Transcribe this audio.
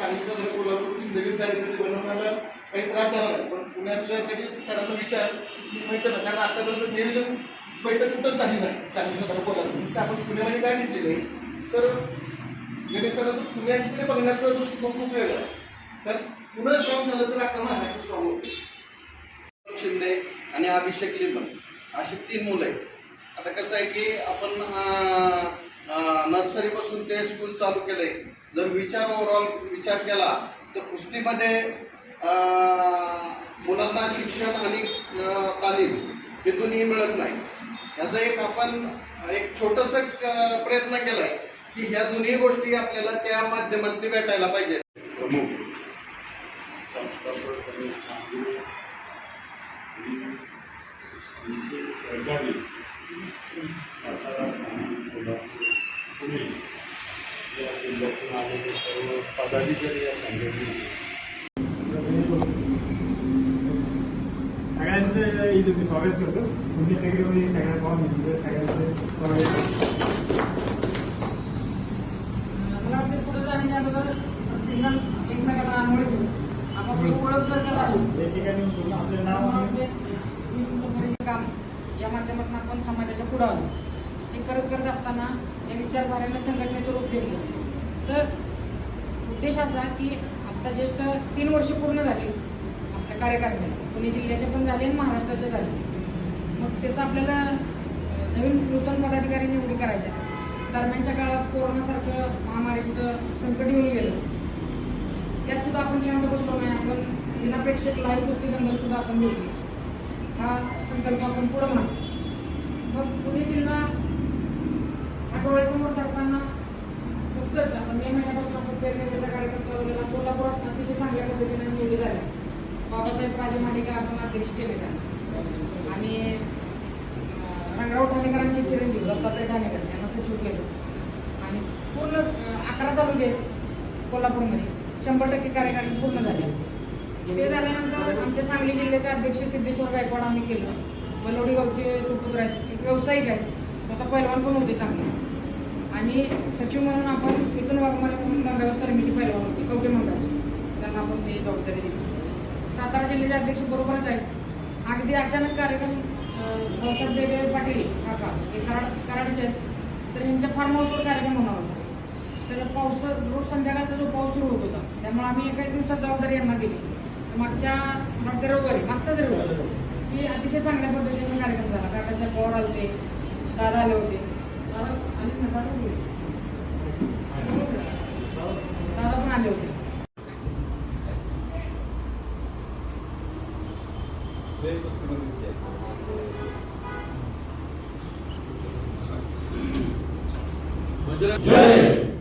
सांगलीचा जर कोल्हापूरची नवीन कार्यक्रम बनवण्याला काही त्रास झाला नाही. पण पुण्यातल्यासाठी सरांना विचार मी माहिती ना कारण आतापर्यंत नियोजन बैठक कुठंच झाली नाही सांगलीचा जर कोल्हापूर. तर आपण पुण्यामध्ये काय घेतलेलं आहे? तर गणेश सरांचं पुण्याकडे बघण्याचा दृष्टिकोन खूप वेगळा आहे. तर पुन्हा स्ट्रॉंग झालं तर आता महाराष्ट्र स्ट्रॉंग होतो. शिंदे आणि अभिषेक लिमन अशी तीन मुलं आहेत. आता कसं आहे की आपण नर्सरीपासून ते स्कूल चालू केलंय जर विचार ओव्हरऑल विचार केला तर कुस्तीमध्ये मुलांना शिक्षण आणि तालीम हे दोन्ही मिळत नाही. ह्याचं एक आपण एक छोटंसं प्रयत्न केलाय की ह्या दोन्ही गोष्टी आपल्याला त्या माध्यमातून भेटायला पाहिजे पुणे या जिल्ह्यातून आलेले सर्व पदाधिकारी या संघटनेचे सगळ्यांचं इथे मी स्वागत करतो पुण्यनगरीमध्ये सगळ्या पाहून सगळ्यांचं स्वागत मला वाटते पुढे जाण्याच्या अगोदर प्रत्येकजण एकमेकाला आंघोळ घेऊ आपण ओळख जर का झाली या ठिकाणी पूर्ण आपलं तर नाव मला आणि वाटते मी तुमचं घरी काम या माध्यमातून आपण समाजाच्या पुढे आलो हे करत करत असताना या विचारधारेने संघटनेचं रूप घेतलं तर उद्देश असा की आता ज्येष्ठ तीन वर्ष पूर्ण झाली आपल्या कार्यकारिणीला पुणे जिल्ह्याचे पण झाले आणि महाराष्ट्राचे झाले. मग त्याचं आपल्याला नवीन नूतन पदाधिकारी निवडी करायच्या. आहेत. दरम्यानच्या काळात कोरोनासारखं महामारीचं संकट येऊन गेलं. त्यात सुद्धा आपण शांत बसलो नाही. आपण विनापेक्षित लाईव्ह गोष्टी सुद्धा आपण घेतली हा संकल्प आपण पुढे म्हणतो मग पुणे जिल्हा आठवड्यासमोर धरताना नुकतंच आपण मे महिन्यापासून आपण पेरणीचा कार्यक्रम चालू केला कोल्हापुरात अतिशय चांगल्या पद्धतीने निवडी झाल्या बाबासाहेब राजे मालिका आपण अध्यक्ष केले आणि रंगराव ठाणेकरांचे चिरंजीव दत्तात्रय ठाणेकर त्यांना सचिव केलं. आणि पूर्ण अकरा तालुके कोल्हापूरमध्ये शंभर टक्के कार्यकारी पूर्ण झाले. ते झाल्यानंतर आमच्या सांगली जिल्ह्याचे अध्यक्ष सिद्धेश्वर गायकवाड आम्ही केलं. बलवडी गावचे सुपुत्र आहेत. एक व्यावसायिक आहेत. स्वतः पैलवान पण होते चांगले. आणि सचिव म्हणून आपण मिथुन वाघमारे म्हणून गंगावस्था समिती पैलवान होते कवटे मंडळाचे त्यांना जबाबदारी दिली. सातारा जिल्ह्याचे अध्यक्ष बरोबरच आहेत. अगदी अचानक कार्यक्रम अं, भाऊसाहेब देवे पाटील काका हे कराड कराडचे आहेत. तर यांच्या फार्म हाऊसवर कार्यक्रम होणार होता. तर पाऊस रोज संध्याकाळचा जो पाऊस सुरू होत होता त्यामुळे आम्ही एका दिवसात जबाबदारी यांना दिली. मागच्या मागच्या रविवारी मागचाच रविवारी की अतिशय चांगल्या पद्धतीने कार्यक्रम झाला. काकासाहेब पवार आले होते. दादा आले होते दादा आले ना दादा होते. दादा पण आले होते जय